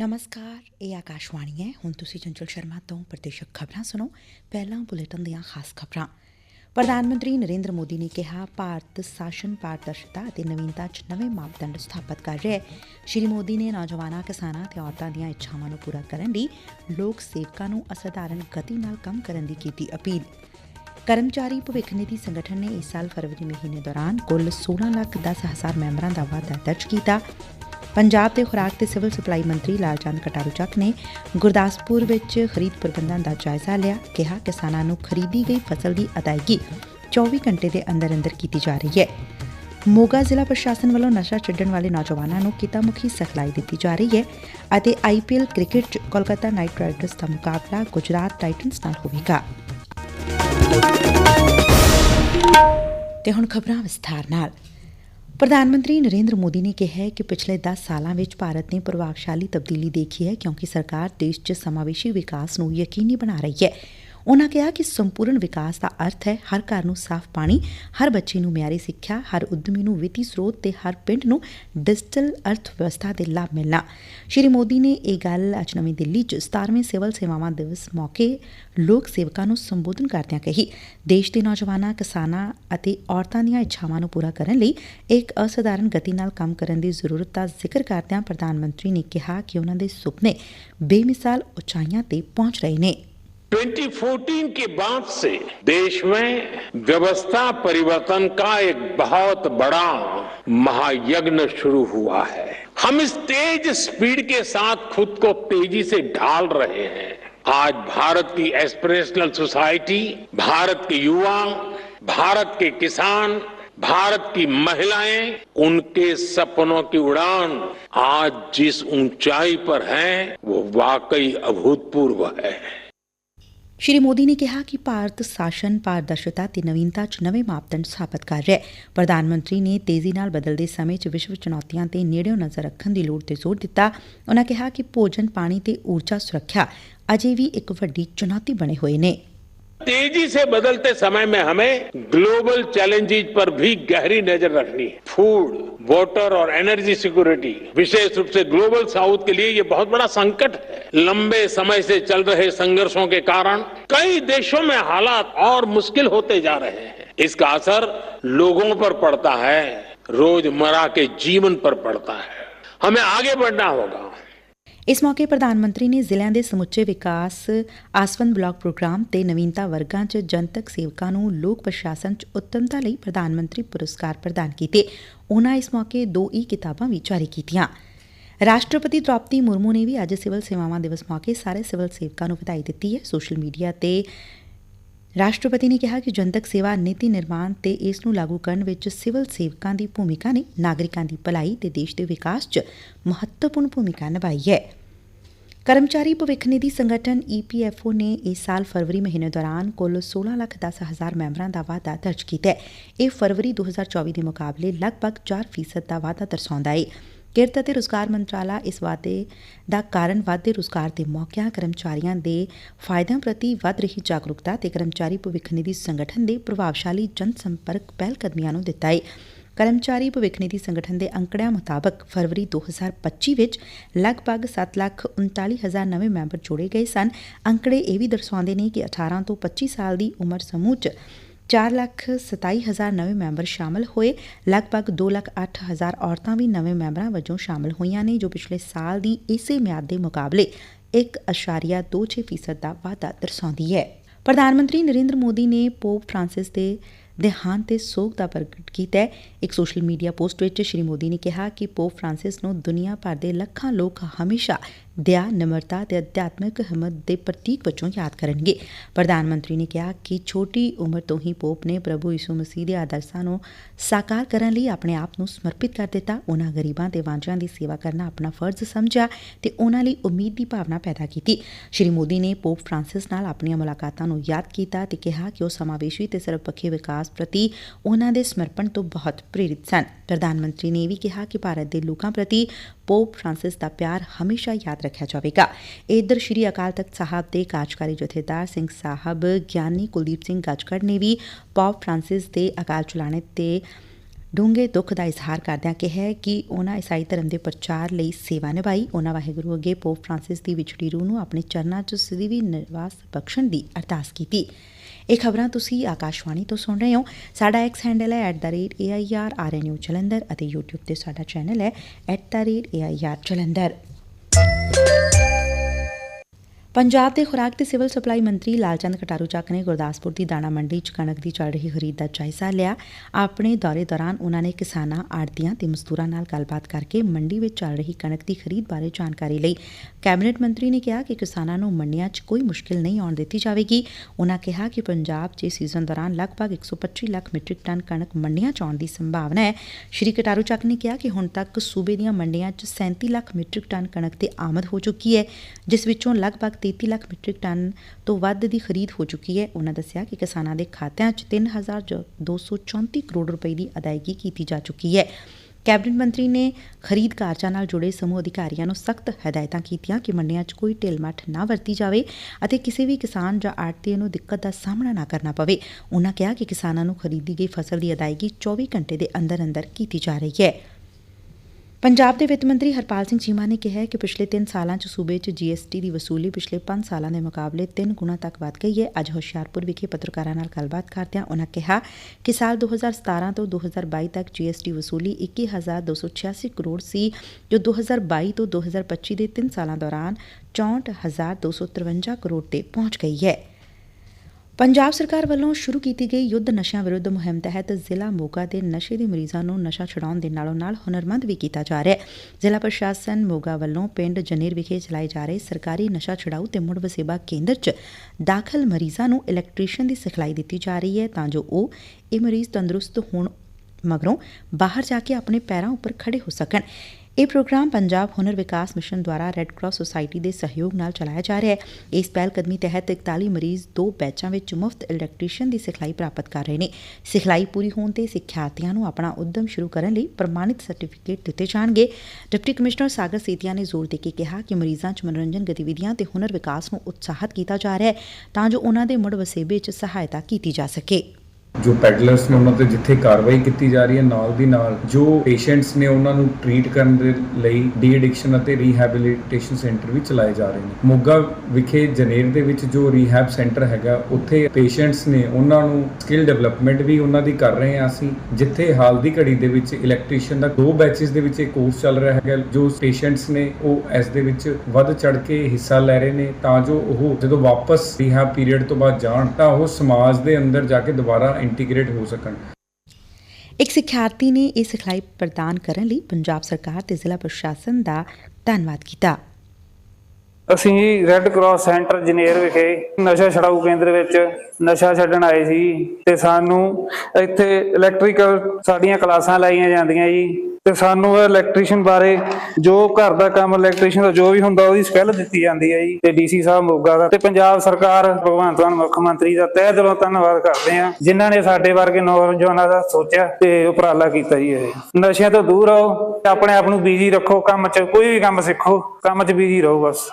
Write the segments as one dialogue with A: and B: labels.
A: ਨਮਸਕਾਰ, ਇਹ ਆਕਾਸ਼ਵਾਣੀ ਹੈ। ਹੁਣ ਤੁਸੀਂ ਚੰਚਲ ਸ਼ਰਮਾ ਤੋਂ ਪ੍ਰਤੀਸ਼ਕ ਖਬਰਾਂ ਸੁਣੋ। ਪਹਿਲਾਂ ਬੁਲੇਟਿਨ ਦੀਆਂ ਖਾਸ ਖਬਰਾਂ। ਪ੍ਰਧਾਨ ਮੰਤਰੀ ਨਰਿੰਦਰ ਮੋਦੀ ਨੇ ਕਿਹਾ, ਭਾਰਤ ਸ਼ਾਸਨ, ਪਾਰਦਰਸ਼ਤਾ ਅਤੇ ਨਵੀਨਤਾ 'ਚ ਨਵੇਂ ਮਾਪਦੰਡ ਸਥਾਪਿਤ ਕਰ ਰਿਹਾ ਹੈ। ਸ਼੍ਰੀ ਮੋਦੀ ਨੇ ਨੌਜਵਾਨਾਂ, ਕਿਸਾਨਾਂ ਤੇ ਔਰਤਾਂ ਦੀਆਂ ਇੱਛਾਵਾਂ ਨੂੰ ਪੂਰਾ ਕਰਨ ਲਈ ਲੋਕ ਸੇਵਕਾਂ ਨੂੰ ਅਸਾਧਾਰਨ ਗਤੀ ਨਾਲ ਕੰਮ ਕਰਨ ਦੀ ਕੀਤੀ ਅਪੀਲ। ਕਰਮਚਾਰੀ ਭਵਿੱਖ ਨਿਧੀ ਸੰਗਠਨ ਨੇ ਇਸ ਸਾਲ ਫਰਵਰੀ ਮਹੀਨੇ ਦੌਰਾਨ ਕੁੱਲ 16 ਲੱਖ 10 ਹਜ਼ਾਰ ਮੈਂਬਰਾਂ ਦਾ ਵਾਧਾ ਦਰਜ ਕੀਤਾ। ਪੰਜਾਬ ਦੇ ਖੁਰਾਕ ਤੇ ਸਿਵਲ ਸਪਲਾਈ ਮੰਤਰੀ ਲਾਲਚੰਦ ਕਟਾਰੂ ਚੱਕ ਨੇ ਗੁਰਦਾਸਪੁਰ ਵਿੱਚ ਖਰੀਦ ਪ੍ਰਬੰਧਾਂ ਦਾ ਜਾਇਜ਼ਾ ਲਿਆ। ਕਿਹਾ, ਕਿਸਾਨਾਂ ਨੂੰ ਖਰੀਦੀ ਗਈ ਫਸਲ ਦੀ ਅਦਾਇਗੀ 24 ਘੰਟੇ ਦੇ ਅੰਦਰ ਅੰਦਰ ਕੀਤੀ ਜਾ ਰਹੀ ਹੈ। ਮੋਗਾ ਜ਼ਿਲ੍ਹਾ ਪ੍ਰਸ਼ਾਸਨ ਵੱਲੋਂ ਨਸ਼ਾ ਛੱਡਣ ਵਾਲੇ ਨੌਜਵਾਨਾਂ ਨੂੰ ਕਿਤਾਮੁਖੀ ਸਿਖਲਾਈ ਦਿੱਤੀ ਜਾ ਰਹੀ ਹੈ ਅਤੇ ਆਈਪੀਐਲ ਕ੍ਰਿਕਟ 'ਚ ਕੋਲਕਾਤਾ ਨਾਈਟ ਰਾਈਡਰਸ ਦਾ ਮੁਕਾਬਲਾ ਗੁਜਰਾਤ ਟਾਈਟਨਸ ਨਾਲ ਹੋਵੇਗਾ। ਤੇ ਹੁਣ ਖਬਰਾਂ ਵਿਸਥਾਰ ਨਾਲ। ਪ੍ਰਧਾਨ ਮੰਤਰੀ ਨਰੇਂਦਰ ਮੋਦੀ ਨੇ ਕਿਹੈ ਕਿ ਪਿਛਲੇ 10 ਸਾਲਾਂ ਵਿੱਚ ਭਾਰਤ ਨੇ ਪ੍ਰਭਾਵਸ਼ਾਲੀ ਤਬਦੀਲੀ ਦੇਖੀ ਹੈ ਕਿਉਂਕਿ ਸਰਕਾਰ ਦੇਸ਼ 'ਚ ਸਮਾਵੇਸ਼ੀ ਵਿਕਾਸ ਨੂੰ ਯਕੀਨੀ ਬਣਾ ਰਹੀ ਹੈ। ਉਨ੍ਹਾਂ ਕਿਹਾ ਕਿ ਸੰਪੂਰਨ ਵਿਕਾਸ ਦਾ ਅਰਥ ਹੈ ਹਰ ਘਰ ਨੂੰ ਸਾਫ਼ ਪਾਣੀ, ਹਰ ਬੱਚੇ ਨੂੰ ਮਿਆਰੀ ਸਿੱਖਿਆ, ਹਰ ਉਦਮੀ ਨੂੰ ਵਿੱਤੀ ਸਰੋਤ ਤੇ ਹਰ ਪਿੰਡ ਨੂੰ ਡਿਜੀਟਲ ਅਰਥ ਵਿਵਸਥਾ ਦੇ ਲਾਭ ਮਿਲਣਾ। ਸ਼੍ਰੀ ਮੋਦੀ ਨੇ ਇਹ ਗੱਲ ਅੱਜ ਨਵੀਂ ਦਿੱਲੀ 'ਚ 17ਵੇਂ ਸਿਵਲ ਸੇਵਾਵਾਂ ਦਿਵਸ ਮੌਕੇ ਲੋਕ ਸੇਵਕਾਂ ਨੂੰ ਸੰਬੋਧਨ ਕਰਦਿਆਂ ਕਹੀ। ਦੇਸ਼ ਦੇ ਨੌਜਵਾਨਾਂ, ਕਿਸਾਨਾਂ ਅਤੇ ਔਰਤਾਂ ਦੀਆਂ ਇੱਛਾਵਾਂ ਨੂੰ ਪੂਰਾ ਕਰਨ ਲਈ ਇੱਕ ਅਸਧਾਰਨ ਗਤੀ ਨਾਲ ਕੰਮ ਕਰਨ ਦੀ ਜ਼ਰੂਰਤ ਦਾ ਜ਼ਿਕਰ ਕਰਦਿਆਂ ਪ੍ਰਧਾਨ ਮੰਤਰੀ ਨੇ ਕਿਹਾ ਕਿ ਉਨ੍ਹਾਂ ਦੇ ਸੁਪਨੇ ਬੇਮਿਸਾਲ ਉਚਾਈਆਂ ਤੇ ਪਹੁੰਚ ਰਹੇ ਨੇ।
B: 2014 के बाद से देश में व्यवस्था परिवर्तन का एक बहुत बड़ा महायज्ञ शुरू हुआ है। हम इस तेज स्पीड के साथ खुद को तेज़ी से ढाल रहे हैं। आज भारत की एस्पिरेशनल सोसाइटी भारत के युवा, भारत के किसान, भारत की महिलाएँ, उनके सपनों की उड़ान आज जिस ऊंचाई पर है, वो वाकई अभूतपूर्व है।
A: ਸ਼੍ਰੀ ਮੋਦੀ ਨੇ ਕਿਹਾ ਕਿ ਭਾਰਤ ਸ਼ਾਸਨ, ਪਾਰਦਰਸ਼ਤਾ ਤੇ ਨਵੀਨਤਾ 'ਚ ਨਵੇਂ ਮਾਪਦੰਡ ਸਥਾਪਿਤ ਕਰ ਰਿਹਾ ਹੈ। ਪ੍ਰਧਾਨ ਮੰਤਰੀ ਨੇ ਤੇਜ਼ੀ ਨਾਲ ਬਦਲਦੇ ਸਮੇਂ 'ਚ ਵਿਸ਼ਵ ਚੁਣੌਤੀਆਂ ਤੇ ਨੇੜਿਓਂ ਨਜ਼ਰ ਰੱਖਣ ਦੀ ਲੋੜ ਤੇ ਜ਼ੋਰ ਦਿੱਤਾ। ਉਨ੍ਹਾਂ ਕਿਹਾ ਕਿ ਭੋਜਨ, ਪਾਣੀ ਤੇ ਊਰਜਾ ਸੁਰੱਖਿਆ ਅਜੇ ਵੀ ਇੱਕ ਵੱਡੀ ਚੁਣੌਤੀ ਬਣੇ ਹੋਏ ਨੇ।
B: तेज़ी से बदलते समय में हमें ग्लोबल चैलेंजेस पर भी गहरी नज़र रखनी है। फ़ूड, वाटर और एनर्जी सिक्योरिटी, विशेष रूप से ग्लोबल साउथ के लिए ये बहुत बड़ा संकट है। लंबे समय से चल रहे संघर्षों के कारण कई देशों में हालात और मुश्किल होते जा रहे हैं। इसका असर लोगों पर पड़ता है, रोज़मर्रा के जीवन पर पड़ता है। हमें आगे बढ़ना होगा।
A: ਇਸ ਮੌਕੇ ਪ੍ਰਧਾਨ ਮੰਤਰੀ ਨੇ ਜ਼ਿਲ੍ਹਿਆਂ ਦੇ ਸਮੁੱਚੇ ਵਿਕਾਸ ਆਸਵਨ ਬਲਾਕ ਪ੍ਰੋਗਰਾਮ ਤੇ ਨਵੀਨਤਾ ਵਰਗਾਂ 'ਚ ਜਨਤਕ ਸੇਵਕਾਂ ਨੂੰ ਲੋਕ ਪ੍ਰਸ਼ਾਸਨ 'ਚ ਉੱਤਮਤਾ ਲਈ ਪ੍ਰਧਾਨ ਮੰਤਰੀ ਪੁਰਸਕਾਰ ਪ੍ਰਦਾਨ ਕੀਤੇ। ਉਨ੍ਹਾਂ ਇਸ ਮੌਕੇ ਦੋ ਈ ਕਿਤਾਬਾਂ ਵੀ ਜਾਰੀ ਕੀਤੀਆਂ। ਰਾਸ਼ਟਰਪਤੀ ਦ੍ਰੋਪਦੀ ਮੁਰਮੂ ਨੇ ਵੀ ਅੱਜ ਸਿਵਲ ਸੇਵਾਵਾਂ ਦਿਵਸ ਮੌਕੇ ਸਾਰੇ ਸਿਵਲ ਸੇਵਕਾਂ ਨੂੰ ਵਧਾਈ ਦਿੱਤੀ ਹੈ। ਸੋਸ਼ਲ ਮੀਡੀਆ ਤੇ ਰਾਸ਼ਟਰਪਤੀ ਨੇ ਕਿਹਾ ਕਿ ਜਨਤਕ ਸੇਵਾ ਨੀਤੀ ਨਿਰਮਾਣ ਤੇ ਇਸ ਨੂੰ ਲਾਗੂ ਕਰਨ ਵਿੱਚ ਸਿਵਲ ਸੇਵਕਾਂ ਦੀ ਭੂਮਿਕਾ ਨੇ ਨਾਗਰਿਕਾਂ ਦੀ ਭਲਾਈ ਤੇ ਦੇਸ਼ ਦੇ ਵਿਕਾਸ 'ਚ ਮਹੱਤਵਪੂਰਨ ਭੂਮਿਕਾ ਨਿਭਾਈ ਹੈ। ਕਰਮਚਾਰੀ ਭਵਿੱਖ ਨਿਧੀ ਸੰਗਠਨ ਈਪੀਐਫਓ ਨੇ ਇਸ ਸਾਲ ਫਰਵਰੀ ਮਹੀਨੇ ਦੌਰਾਨ ਕੁੱਲ 16 ਲੱਖ 10 ਹਜ਼ਾਰ ਮੈਂਬਰਾਂ ਦਾ ਵਾਧਾ ਦਰਜ ਕੀਤਾ ਹੈ। ਇਹ ਫਰਵਰੀ 2024 ਦੇ ਮੁਕਾਬਲੇ ਲਗਭਗ 4% ਦਾ ਵਾਧਾ ਦਰਸਾਉਂਦਾ ਹੈ ਕਿਰਤ ਅਤੇ ਰੁਜ਼ਗਾਰ ਮੰਤਰਾਲਾ ਇਸ ਵਾਧੇ ਦਾ ਕਾਰਨ ਵਾਧੇ ਰੁਜ਼ਗਾਰ ਦੇ ਮੌਕਿਆਂ, ਕਰਮਚਾਰੀਆਂ ਦੇ ਫਾਇਦਿਆਂ ਪ੍ਰਤੀ ਵੱਧ ਰਹੀ ਜਾਗਰੂਕਤਾ ਤੇ ਕਰਮਚਾਰੀ ਭਵਿੱਖ ਨਿਧੀ ਸੰਗਠਨ ਦੇ ਪ੍ਰਭਾਵਸ਼ਾਲੀ ਜਨ ਸੰਪਰਕ ਪਹਿਲਕਦਮੀਆਂ ਨੂੰ ਦਿੱਤਾ ਹੈ ਕਰਮਚਾਰੀ ਭਵਿੱਖ ਨਿਧੀ ਸੰਗਠਨ ਦੇ ਅੰਕੜਿਆਂ ਮੁਤਾਬਕ ਫਰਵਰੀ 2025 ਵਿੱਚ ਲਗਭਗ 7 ਲੱਖ 39 ਹਜ਼ਾਰ ਨਵੇਂ ਮੈਂਬਰ ਜੋੜੇ ਗਏ ਸਨ। ਅੰਕੜੇ ਇਹ ਵੀ ਦਰਸਾਉਂਦੇ ਨੇ ਕਿ 18 ਤੋਂ 25 ਸਾਲ ਦੀ ਉਮਰ ਸਮੂਹ 'ਚ 4 ਲੱਖ 27 ਹਜ਼ਾਰ ਨਵੇਂ ਮੈਂਬਰ ਸ਼ਾਮਲ ਹੋਏ। ਲਗਭਗ 2 ਲੱਖ 8 ਹਜ਼ਾਰ ਔਰਤਾਂ ਵੀ ਨਵੇਂ ਮੈਂਬਰਾਂ ਵਜੋਂ ਸ਼ਾਮਲ ਹੋਈਆਂ ਨੇ, ਜੋ ਪਿਛਲੇ ਸਾਲ ਦੀ ਇਸੇ ਮਿਆਦ ਦੇ ਮੁਕਾਬਲੇ 1.26% ਦਾ ਵਾਧਾ ਦਰਸਾਉਂਦੀ ਹੈ। ਪ੍ਰਧਾਨ ਮੰਤਰੀ ਨਰਿੰਦਰ ਮੋਦੀ ਨੇ ਪੋਪ ਫ੍ਰਾਂਸਿਸ ਦੇ ਦੇਹਾਂਤ ਤੇ ਸੋਗ ਦਾ ਪ੍ਰਗਟ ਕੀਤਾ ਹੈ। ਇੱਕ ਸੋਸ਼ਲ ਮੀਡੀਆ ਪੋਸਟ ਵਿੱਚ ਸ਼੍ਰੀ ਮੋਦੀ ਨੇ ਕਿਹਾ ਕਿ ਪੋਪ ਫ੍ਰਾਂਸਿਸ ਨੂੰ ਦੁਨੀਆ ਭਰ ਦੇ ਲੱਖਾਂ ਲੋਕ ਹਮੇਸ਼ਾ ਦਇਆ ਨਿਮਰਤਾ ਤੇ ਅਧਿਆਤਮਿਕ ਹਿੰਮਤ ਦੇ ਪ੍ਰਤੀਕ ਵਜੋਂ ਯਾਦ ਕਰਨਗੇ। ਪ੍ਰਧਾਨ ਮੰਤਰੀ ਨੇ ਕਿਹਾ ਕਿ ਛੋਟੀ ਉਮਰ ਤੋਂ ਹੀ ਪੋਪ ਨੇ ਪ੍ਰਭੂ ਯਿਸੂ ਮਸੀਹ ਦੇ ਆਦਰਸ਼ਾਂ ਨੂੰ ਸਾਕਾਰ ਕਰਨ ਲਈ ਆਪਣੇ ਆਪ ਨੂੰ ਸਮਰਪਿਤ ਕਰ ਦਿੱਤਾ। ਉਹਨਾਂ ਗਰੀਬਾਂ ਤੇ ਵਾਂਝਿਆਂ ਦੀ ਸੇਵਾ ਕਰਨਾ ਆਪਣਾ ਫਰਜ਼ ਸਮਝਿਆ ਤੇ ਉਹਨਾਂ ਲਈ ਉਮੀਦ ਦੀ ਭਾਵਨਾ ਪੈਦਾ ਕੀਤੀ। ਸ਼੍ਰੀ ਮੋਦੀ ਨੇ ਪੋਪ ਫ੍ਰਾਂਸਿਸ ਨਾਲ ਆਪਣੀਆਂ ਮੁਲਾਕਾਤਾਂ ਨੂੰ ਯਾਦ ਕੀਤਾ ਤੇ ਕਿਹਾ ਕਿ ਉਹ ਸਮਾਵੇਸ਼ੀ ਤੇ ਸਰਬਪੱਖੀ ਵਿਕਾਸ ਪ੍ਰਤੀ ਉਹਨਾਂ ਦੇ ਸਮਰਪਣ ਤੋਂ ਬਹੁਤ ਪ੍ਰੇਰਿਤ ਸਨ। ਪ੍ਰਧਾਨ ਮੰਤਰੀ ਨੇ ਇਹ ਵੀ ਕਿਹਾ ਕਿ ਭਾਰਤ ਦੇ ਲੋਕਾਂ ਪ੍ਰਤੀ ਪੋਪ ਫ੍ਰਾਂਸਿਸ ਦਾ ਪਿਆਰ ਹਮੇਸ਼ਾ ਯਾਦ ਰੱਖਿਆ ਜਾਵੇਗਾ ਇਧਰ ਸ਼੍ਰੀ ਅਕਾਲ ਤਖਤ ਸਾਹਿਬ ਦੇ ਕਾਰਜਕਾਰੀ ਜਥੇਦਾਰ ਸਿੰਘ ਸਾਹਿਬ ਗਿਆਨੀ ਕੁਲਦੀਪ ਸਿੰਘ ਗੱਜਕੜ ਨੇ ਵੀ ਪੋਪ ਫ੍ਰਾਂਸਿਸ ਦੇ ਅਕਾਲ ਚਲਾਣੇ ਤੇ ਡੂੰਘੇ ਦੁੱਖ ਦਾ ਇਜ਼ਹਾਰ ਕਰਦਿਆਂ ਕਿਹਾ ਕਿ ਉਹਨਾਂ ਈਸਾਈ ਧਰਮ ਦੇ ਪ੍ਰਚਾਰ ਲਈ ਸੇਵਾ ਨਿਭਾਈ ਉਹਨਾਂ ਵਾਹਿਗੁਰੂ ਅੱਗੇ ਪੋਪ ਫ੍ਰਾਂਸਿਸ ਦੀ ਵਿਛੜੀ ਰੂਹ ਨੂੰ ਆਪਣੇ ਚਰਨਾਂ 'ਚ ਸਦੀ ਵੀ ਨਿਵਾਸ ਬਖਸ਼ਣ ਦੀ ਅਰਦਾਸ ਕੀਤੀ ਇਹ ਖਬਰਾਂ ਤੁਸੀਂ ਆਕਾਸ਼ਵਾਣੀ ਤੋਂ ਸੁਣ ਰਹੇ ਹੋ ਸਾਡਾ ਐਕਸ ਹੈਂਡਲ ਹੈ @airrnu ਜਲੰਧਰ ਅਤੇ YouTube ਤੇ ਸਾਡਾ ਚੈਨਲ ਹੈ @air ਜਲੰਧਰ ਪੰਜਾਬ ਦੇ ਖੁਰਾਕ ਤੇ ਸਿਵਲ ਸਪਲਾਈ ਮੰਤਰੀ ਲਾਲਚੰਦ ਕਟਾਰੂ ਚੱਕ ਨੇ ਗੁਰਦਾਸਪੁਰ ਦੀ ਦਾਣਾ ਮੰਡੀ 'ਚ ਕਣਕ ਦੀ ਚੱਲ ਰਹੀ ਖਰੀਦ ਦਾ ਜਾਇਜ਼ਾ ਲਿਆ। ਆਪਣੇ ਦੌਰੇ ਦੌਰਾਨ ਉਹਨਾਂ ਨੇ ਕਿਸਾਨਾਂ ਆੜਤੀਆਂ ਤੇ ਮਜ਼ਦੂਰਾਂ ਨਾਲ ਗੱਲਬਾਤ ਕਰਕੇ ਮੰਡੀ ਵਿੱਚ ਚੱਲ ਰਹੀ ਕਣਕ ਦੀ ਖਰੀਦ ਬਾਰੇ ਜਾਣਕਾਰੀ ਲਈ। ਕੈਬਨਿਟ ਮੰਤਰੀ ਨੇ ਕਿਹਾ ਕਿ ਕਿਸਾਨਾਂ ਨੂੰ ਮੰਡੀਆਂ 'ਚ ਕੋਈ ਮੁਸ਼ਕਿਲ ਨਹੀਂ ਆਉਣ ਦਿੱਤੀ ਜਾਵੇਗੀ। ਉਹਨਾਂ ਕਿਹਾ ਕਿ ਪੰਜਾਬ 'ਚ ਸੀਜ਼ਨ ਦੌਰਾਨ ਲਗਭਗ 125 ਲੱਖ ਮੀਟ੍ਰਿਕ ਟਨ ਕਣਕ ਮੰਡੀਆਂ 'ਚ ਆਉਣ ਦੀ ਸੰਭਾਵਨਾ ਹੈ। ਸ਼੍ਰੀ ਕਟਾਰੂ ਚੱਕ ਨੇ ਕਿਹਾ ਕਿ ਹੁਣ ਤੱਕ ਸੂਬੇ ਦੀਆਂ ਮੰਡੀਆਂ 'ਚ 37 ਲੱਖ ਮੀਟ੍ਰਿਕ ਟਨ ਕਣਕ ਦੀ ਆਮਦ ਹੋ ਚੁੱਕੀ ਹੈ, ਜਿਸ ਵਿੱਚੋਂ ਲਗਭਗ 33 ਲੱਖ ਮੀਟ੍ਰਿਕ ਟਨ ਤੋਂ ਵੱਧ ਦੀ ਖਰੀਦ ਹੋ ਚੁੱਕੀ ਹੈ। ਉਨ੍ਹਾਂ ਦੱਸਿਆ ਕਿ ਕਿਸਾਨਾਂ ਦੇ ਖਾਤਿਆਂ 'ਚ 3234 ਕਰੋੜ ਰੁਪਏ ਦੀ ਅਦਾਇਗੀ ਕੀਤੀ ਜਾ ਚੁੱਕੀ ਹੈ। ਕੈਬਨਿਟ ਮੰਤਰੀ ਨੇ ਖਰੀਦ ਕਾਰਜਾਂ ਨਾਲ ਜੁੜੇ ਸਮੂਹ ਅਧਿਕਾਰੀਆਂ ਨੂੰ ਸਖਤ ਹਦਾਇਤਾਂ ਕੀਤੀਆਂ ਕਿ ਮੰਡੀਆਂ 'ਚ ਕੋਈ ਢਿੱਲ-ਮੱਠ ਨਾ ਵਰਤੀ ਜਾਵੇ ਅਤੇ ਕਿਸੇ ਵੀ ਕਿਸਾਨ ਜਾਂ ਆੜਤੀ ਨੂੰ ਦਿੱਕਤ ਦਾ ਸਾਹਮਣਾ ਨਾ ਕਰਨਾ ਪਵੇ। ਉਨ੍ਹਾਂ ਕਿਹਾ ਕਿ ਕਿਸਾਨਾਂ ਨੂੰ ਖਰੀਦੀ ਗਈ ਫਸਲ ਦੀ ਅਦਾਇਗੀ 24 ਘੰਟੇ ਦੇ ਅੰਦਰ-ਅੰਦਰ ਕੀਤੀ ਜਾ ਰਹੀ ਹੈ। ਪੰਜਾਬ ਦੇ ਵਿੱਤ ਮੰਤਰੀ ਹਰਪਾਲ ਸਿੰਘ ਚੀਮਾ ਨੇ ਕਿਹੈ ਕਿ ਪਿਛਲੇ 3 ਸਾਲਾਂ 'ਚ ਸੁਬੇ 'ਚ ਜੀਐਸਟੀ ਦੀ ਵਸੂਲੀ ਪਿਛਲੇ 5 ਸਾਲਾਂ ਦੇ ਮੁਕਾਬਲੇ 3 ਗੁਣਾ ਤੱਕ ਵਧ ਗਈ ਹੈ। ਅੱਜ ਹੁਸ਼ਿਆਰਪੁਰ ਵਿਖੇ ਪੱਤਰਕਾਰਾਂ ਨਾਲ ਗੱਲਬਾਤ ਕਰਦਿਆਂ ਉਨ੍ਹਾਂ ਕਿਹਾ ਕਿ ਸਾਲ 2017 ਤੋਂ 2022 ਤੱਕ ਜੀਐਸਟੀ ਵਸੂਲੀ 21286 ਕਰੋੜ ਸੀ, ਜੋ 2022 ਤੋਂ 2025 ਦੇ 3 ਸਾਲਾਂ ਦੌਰਾਨ 64253 ਕਰੋੜ ਤੇ ਪਹੁੰਚ ਗਈ ਹੈ। ਪੰਜਾਬ ਸਰਕਾਰ ਵੱਲੋਂ ਸ਼ੁਰੂ ਕੀਤੀ ਗਈ ਯੁੱਧ ਨਸ਼ਿਆਂ ਵਿਰੁੱਧ ਮੁਹਿੰਮ ਤਹਿਤ ਜ਼ਿਲ੍ਹਾ ਮੋਗਾ ਦੇ ਨਸ਼ੇ ਦੇ ਮਰੀਜ਼ਾਂ ਨੂੰ ਨਸ਼ਾ ਛੁਡਾਉਣ ਦੇ ਨਾਲੋਂ ਨਾਲ ਹੁਨਰਮੰਦ ਵੀ ਕੀਤਾ ਜਾ ਰਿਹਾ ਹੈ। ਜ਼ਿਲ੍ਹਾ ਪ੍ਰਸ਼ਾਸਨ ਮੋਗਾ ਵੱਲੋਂ ਪਿੰਡ ਜਨੇਰ ਵਿਖੇ ਚਲਾਏ ਜਾ ਰਹੇ ਸਰਕਾਰੀ ਨਸ਼ਾ ਛੁਡਾਊ ਤੇ ਮੁੜ ਵਸੇਬਾ ਕੇਂਦਰ 'ਚ ਦਾਖਲ ਮਰੀਜ਼ਾਂ ਨੂੰ ਇਲੈਕਟ੍ਰੀਸ਼ੀਅਨ ਦੀ ਸਿਖਲਾਈ ਦਿੱਤੀ ਜਾ ਰਹੀ ਹੈ ਤਾਂ ਜੋ ਉਹ ਇਹ ਮਰੀਜ਼ ਤੰਦਰੁਸਤ ਹੋਣ ਮਗਰੋਂ ਬਾਹਰ ਜਾ ਕੇ ਆਪਣੇ ਪੈਰਾਂ ਉੱਪਰ ਖੜੇ ਹੋ ਸਕਣ। ਇਹ ਪ੍ਰੋਗਰਾਮ ਪੰਜਾਬ ਹੁਨਰ ਵਿਕਾਸ ਮਿਸ਼ਨ ਦੁਆਰਾ ਰੈੱਡ ਕਰਾਸ ਸੁਸਾਇਟੀ ਦੇ ਸਹਿਯੋਗ ਨਾਲ ਚਲਾਇਆ ਜਾ ਰਿਹਾ ਹੈ। ਇਸ ਪਹਿਲ ਕਦਮੀ ਤਹਿਤ 41 ਮਰੀਜ਼ ਦੋ ਬੈਚਾਂ ਵਿੱਚ ਮੁਫਤ ਇਲੈਕਟ੍ਰੀਸ਼ੀਅਨ ਦੀ ਸਿਖਲਾਈ ਪ੍ਰਾਪਤ ਕਰ ਰਹੇ ਨੇ। ਸਿਖਲਾਈ ਪੂਰੀ ਹੋਣ ਤੇ ਸਿੱਖਿਆਰਥੀਆਂ ਨੂੰ ਆਪਣਾ ਉਦਮ ਸ਼ੁਰੂ ਕਰਨ ਲਈ ਪ੍ਰਮਾਣਿਤ ਸਰਟੀਫਿਕੇਟ ਦਿੱਤੇ ਜਾਣਗੇ। ਡਿਪਟੀ ਕਮਿਸ਼ਨਰ ਸਾਗਰ ਸੇਤੀਆ ਨੇ ਜ਼ੋਰ ਦੇ ਕੇ ਕਿਹਾ ਕਿ ਮਰੀਜ਼ਾਂ 'ਚ ਮਨੋਰੰਜਨ ਗਤੀਵਿਧੀਆਂ ਤੇ ਹੁਨਰ ਵਿਕਾਸ ਨੂੰ ਉਤਸ਼ਾਹਿਤ ਕੀਤਾ ਜਾ ਰਿਹਾ ਹੈ ਤਾਂ ਜੋ ਉਹਨਾਂ ਦੇ ਮੁੜ ਵਸੇਬੇ 'ਚ ਸਹਾਇਤਾ ਕੀਤੀ ਜਾ ਸਕੇ।
C: ਜੋ ਪੈਡਲਰਸ ਨੇ ਉਹਨਾਂ ਤੇ ਜਿੱਥੇ ਕਾਰਵਾਈ ਕੀਤੀ ਜਾ ਰਹੀ ਹੈ, ਨਾਲ ਦੀ ਨਾਲ ਜੋ ਪੇਸ਼ੈਂਟਸ ਨੇ ਉਹਨਾਂ ਨੂੰ ਟ੍ਰੀਟ ਕਰਨ ਦੇ ਲਈ ਡੀ ਐਡਿਕਸ਼ਨ ਅਤੇ ਰੀਹੈਬਿਲਿਟੇਸ਼ਨ ਸੈਂਟਰ ਵੀ ਚਲਾਏ ਜਾ ਰਹੇ ਨੇ। ਮੋਗਾ ਵਿਖੇ ਜਨੇਰ ਦੇ ਵਿੱਚ ਜੋ ਰੀਹੈਬ ਸੈਂਟਰ ਹੈਗਾ, ਉੱਥੇ ਪੇਸ਼ੈਂਟਸ ਨੇ ਉਹਨਾਂ ਨੂੰ ਸਕਿੱਲ ਡਿਵੈਲਪਮੈਂਟ ਵੀ ਉਹਨਾਂ ਦੀ ਕਰ ਰਹੇ ਹਾਂ ਅਸੀਂ, ਜਿੱਥੇ ਹਾਲ ਦੀ ਘੜੀ ਦੇ ਵਿੱਚ ਇਲੈਕਟ੍ਰੀਸ਼ੀਅਨ ਦਾ ਦੋ ਬੈਚਸ ਦੇ ਵਿੱਚ ਇਹ ਕੋਰਸ ਚੱਲ ਰਿਹਾ ਹੈਗਾ, ਜੋ ਪੇਸ਼ੈਂਟਸ ਨੇ ਉਹ ਇਸ ਦੇ ਵਿੱਚ ਵੱਧ ਚੜ ਕੇ ਹਿੱਸਾ ਲੈ ਰਹੇ ਨੇ, ਤਾਂ ਜੋ ਉਹ ਜਦੋਂ ਵਾਪਸ ਰੀਹੈਬ ਪੀਰੀਅਡ ਤੋਂ ਬਾਅਦ ਜਾਣ, ਤਾਂ ਉਹ ਸਮਾਜ ਦੇ ਅੰਦਰ ਜਾ ਕੇ ਦੁਬਾਰਾ ਇੰਟੀਗ੍ਰੇਟ ਹੋ ਸਕਣ।
A: ਇੱਕ ਸਿੱਖਿਆਰਥੀ ਨੇ ਇਹ ਸਿਖਲਾਈ ਪ੍ਰਦਾਨ ਕਰਨ ਲਈ ਪੰਜਾਬ ਸਰਕਾਰ ਤੇ ਜ਼ਿਲ੍ਹਾ ਪ੍ਰਸ਼ਾਸਨ ਦਾ ਧੰਨਵਾਦ ਕੀਤਾ।
D: ਅਸੀਂ ਜੀ ਰੈੱਡ ਕਰਾਸ ਸੈਂਟਰ ਜਨੇਰ ਵਿਖੇ ਨਸ਼ਾ ਛਡਾਊ ਕੇਂਦਰ ਵਿੱਚ ਨਸ਼ਾ ਛੱਡਣ ਆਏ ਸੀ ਤੇ ਸਾਨੂੰ ਇੱਥੇ ਇਲੈਕਟ੍ਰੀਕਲ ਸਾਡੀਆਂ ਕਲਾਸਾਂ ਲਾਈਆਂ ਜਾਂਦੀਆਂ ਜੀ ਤੇ ਸਾਨੂੰ ਇਲੈਕਟ੍ਰੀਸ਼ੀਅਨ ਬਾਰੇ ਜੋ ਘਰ ਦਾ ਕੰਮ ਇਲੈਕਟ੍ਰੀਸ਼ੀਅਨ ਦਾ ਜੋ ਵੀ ਹੁੰਦਾ ਉਹਦੀ ਸਕਿੱਲ ਦਿੱਤੀ ਜਾਂਦੀ ਹੈ ਜੀ। ਤੇ ਡੀਸੀ ਸਾਹਿਬ ਮੋਗਾ ਦਾ ਤੇ ਪੰਜਾਬ ਸਰਕਾਰ ਭਗਵੰਤ ਮਾਨ ਮੁੱਖ ਮੰਤਰੀ ਦਾ ਤਹਿ ਦਿਲੋਂ ਧੰਨਵਾਦ ਕਰਦੇ ਆ ਜਿਨ੍ਹਾਂ ਨੇ ਸਾਡੇ ਵਰਗੇ ਨੌਜਵਾਨਾਂ ਦਾ ਸੋਚਿਆ ਤੇ ਉਪਰਾਲਾ ਕੀਤਾ ਜੀ ਇਹ। ਨਸ਼ਿਆਂ ਤੋਂ ਦੂਰ ਰਹੋ ਤੇ ਆਪਣੇ ਆਪ ਨੂੰ ਬਿਜ਼ੀ ਰੱਖੋ, ਕੰਮ 'ਚ ਕੋਈ ਵੀ ਕੰਮ ਸਿੱਖੋ, ਕੰਮ 'ਚ ਬਿਜ਼ੀ ਰਹੋ ਬਸ।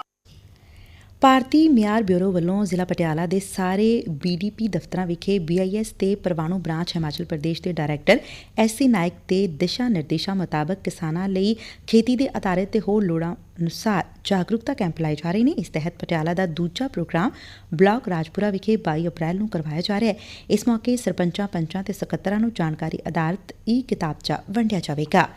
A: ਭਾਰਤੀ ਮਿਆਰ ਬਿਊਰੋ ਵੱਲੋਂ ਜ਼ਿਲ੍ਹਾ ਪਟਿਆਲਾ ਦੇ ਸਾਰੇ ਬੀਡੀਪੀ ਦਫ਼ਤਰਾਂ ਵਿਖੇ ਬੀਆਈਐਸ ਤੇ ਪਰਵਾਣੂ ਬ੍ਰਾਂਚ ਹਿਮਾਚਲ ਪ੍ਰਦੇਸ਼ ਦੇ ਡਾਇਰੈਕਟਰ ਐਸਸੀ ਨਾਇਕ ਦੇ ਦਿਸ਼ਾ ਨਿਰਦੇਸ਼ਾਂ ਮੁਤਾਬਕ ਕਿਸਾਨਾਂ ਲਈ ਖੇਤੀ ਦੇ ਆਧਾਰਿਤ ਤੇ ਹੋਰ ਲੋੜਾਂ ਅਨੁਸਾਰ ਜਾਗਰੂਕਤਾ ਕੈਂਪ ਲਾਏ ਜਾ ਰਹੇ ਨੇ। ਇਸ ਤਹਿਤ ਪਟਿਆਲਾ ਦਾ ਦੂਜਾ ਪ੍ਰੋਗਰਾਮ ਬਲਾਕ ਰਾਜਪੁਰਾ ਵਿਖੇ 22 ਅਪ੍ਰੈਲ ਨੂੰ ਕਰਵਾਇਆ ਜਾ ਰਿਹਾ ਹੈ। ਇਸ ਮੌਕੇ ਸਰਪੰਚਾਂ, ਪੰਚਾਂ ਤੇ ਸਕੱਤਰਾਂ ਨੂੰ ਜਾਣਕਾਰੀ ਆਧਾਰਿਤ ਈ ਕਿਤਾਬਚਾ ਵੰਡਿਆ ਜਾਵੇਗਾ।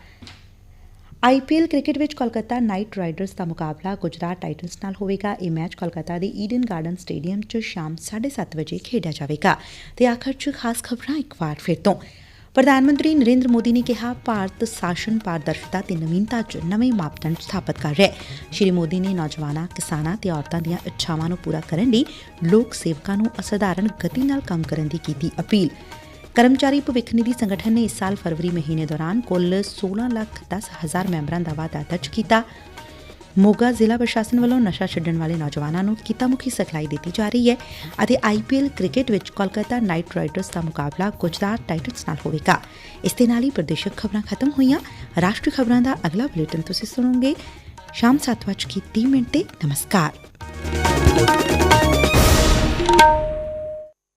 A: ਆਈਪੀਐਲ ਕ੍ਰਿਕਟ ਵਿੱਚ ਕੋਲਕਾਤਾ ਨਾਈਟ ਰਾਈਡਰਸ ਦਾ ਮੁਕਾਬਲਾ ਗੁਜਰਾਤ ਟਾਈਟਨਸ ਨਾਲ ਹੋਵੇਗਾ। ਇਹ ਮੈਚ ਕੋਲਕਾਤਾ ਦੇ ਈਡਨ ਗਾਰਡਨ ਸਟੇਡੀਅਮ 'ਚ ਸ਼ਾਮ 7:30 ਵਜੇ ਖੇਡਿਆ ਜਾਵੇਗਾ। ਤੇ ਆਖਰ 'ਚ ਖਾਸ ਖਬਰਾਂ ਇੱਕ ਵਾਰ ਫਿਰ ਤੋਂ। ਪ੍ਰਧਾਨ ਮੰਤਰੀ ਨਰਿੰਦਰ ਮੋਦੀ ਨੇ ਕਿਹਾ, ਭਾਰਤ ਸ਼ਾਸਨ ਪਾਰਦਰਸ਼ਤਾ ਤੇ ਨਵੀਨਤਾ 'ਚ ਨਵੇਂ ਮਾਪਦੰਡ ਸਥਾਪਿਤ ਕਰ ਰਿਹਾ ਹੈ। ਸ਼੍ਰੀ ਮੋਦੀ ਨੇ ਨੌਜਵਾਨਾਂ, ਕਿਸਾਨਾਂ ਤੇ ਔਰਤਾਂ ਦੀਆਂ ਇੱਛਾਵਾਂ ਨੂੰ ਪੂਰਾ ਕਰਨ ਲਈ ਲੋਕ ਸੇਵਕਾਂ ਨੂੰ ਅਸਾਧਾਰਨ ਗਤੀ ਨਾਲ ਕੰਮ ਕਰਨ ਦੀ ਕੀਤੀ ਅਪੀਲ। ਕਰਮਚਾਰੀ ਭਵਿੱਖ ਨਿਧੀ ਸੰਗਠਨ ਨੇ ਇਸ ਸਾਲ ਫਰਵਰੀ ਮਹੀਨੇ ਦੌਰਾਨ ਕੁੱਲ 16 ਲੱਖ 10 ਹਜ਼ਾਰ ਮੈਂਬਰਾਂ ਦਾ ਵਾਧਾ ਦਰਜ ਕੀਤਾ। ਮੋਗਾ ਜ਼ਿਲ੍ਹਾ ਪ੍ਰਸ਼ਾਸਨ ਵੱਲੋਂ ਨਸ਼ਾ ਛੱਡਣ ਵਾਲੇ ਨੌਜਵਾਨਾਂ ਨੂੰ ਕਿੱਤਾਮੁਖੀ ਸਿਖਲਾਈ ਦਿੱਤੀ ਜਾ ਰਹੀ ਹੈ ਅਤੇ ਆਈਪੀਐਲ ਕ੍ਰਿਕਟ ਵਿੱਚ ਕੋਲਕਾਤਾ ਨਾਈਟ ਰਾਈਡਰਸ ਦਾ ਮੁਕਾਬਲਾ ਗੁਜਰਾਤ ਟਾਈਟਨਸ ਨਾਲ ਹੋਵੇਗਾ। ਇਸ ਦੇ ਨਾਲ ਹੀ ਪ੍ਰਦੇਸ਼ਕ ਖਬਰਾਂ ਖਤਮ ਹੋਈਆਂ। ਰਾਸ਼ਟਰੀ ਖਬਰਾਂ ਦਾ ਅਗਲਾ ਬੁਲੇਟਿਨ ਤੁਸੀਂ ਸੁਣੋਗੇ। ਸ਼ਾਮ 7:30 ਮਿੰਟ। ਤੇ ਨਮਸਕਾਰ।